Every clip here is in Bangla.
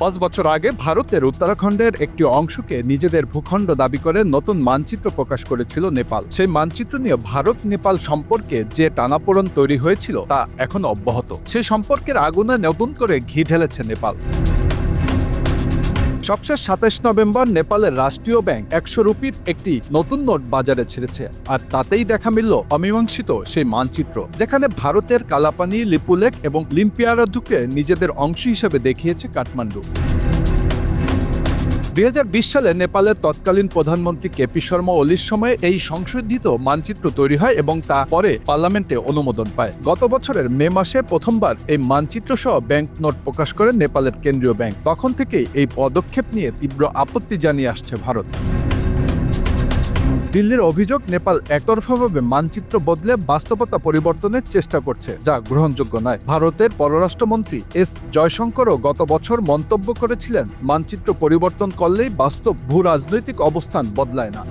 পাঁচ বছর আগে ভারতের উত্তরাখণ্ডের একটি অংশকে নিজেদের ভূখণ্ড দাবি করে নতুন মানচিত্র প্রকাশ করেছিল নেপাল। সেই মানচিত্র নিয়ে ভারত নেপাল সম্পর্কে যে টানাপোড়ন তৈরি হয়েছিল তা এখন অব্যাহত। সেই সম্পর্কের আগুনে নতুন করে ঘি ঢেলেছে নেপাল। সবশেষ সাতাশ নভেম্বর নেপালের রাষ্ট্রীয় ব্যাংক একশো রুপির একটি নতুন নোট বাজারে ছেড়েছে। আর তাতেই দেখা মিলল অমীমাংসিত সেই মানচিত্র, যেখানে ভারতের কালাপানি, লিপুলেক এবং লিম্পিয়ারাধুকে নিজেদের অংশ হিসেবে দেখিয়েছে কাঠমান্ডু। দুই হাজার বিশ সালে নেপালের তৎকালীন প্রধানমন্ত্রী কেপি শর্মা ওলির সময়ে এই সংশোধিত মানচিত্র তৈরি হয় এবং তা পরে পার্লামেন্টে অনুমোদন পায়। গত বছরের মে মাসে প্রথমবার এই মানচিত্র সহ ব্যাংক নোট প্রকাশ করে নেপালের কেন্দ্রীয় ব্যাংক। তখন থেকেই এই পদক্ষেপ নিয়ে তীব্র আপত্তি জানিয়ে আসছে ভারত। দিল্লির অভিযোগ, নেপাল একতরফাভাবে মানচিত্র বদলে বাস্তবতা পরিবর্তনের চেষ্টা করছে, যা গ্রহণযোগ্য নয়। ভারতের পররাষ্ট্রমন্ত্রী এস. জয়শঙ্করও গত বছর মন্তব্য করেছিলেন, মানচিত্র পরিবর্তন করলেই বাস্তব ভূ রাজনৈতিক অবস্থান বদলায় না।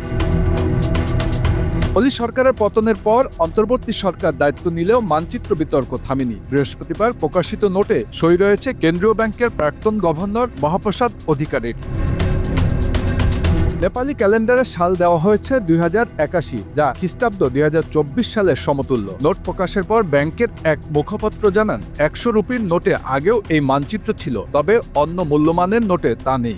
অলি সরকারের পতনের পর অন্তর্বর্তী সরকার দায়িত্ব নিলেও মানচিত্র বিতর্ক থামেনি। বৃহস্পতিবার প্রকাশিত নোটে সই রয়েছে কেন্দ্রীয় ব্যাংকের প্রাক্তন গভর্নর মহাপ্রসাদ অধিকারীর। নেপালি ক্যালেন্ডারে সাল দেওয়া হয়েছে দুই হাজার একাশি, যা খ্রিস্টাব্দ দুই হাজার চব্বিশ সালের সমতুল্য। নোট প্রকাশের পর ব্যাংকের এক মুখপাত্র জানান, একশো রুপির নোটে আগেও এই মানচিত্র ছিল, তবে অন্য মূল্যমানের নোটে তা নেই।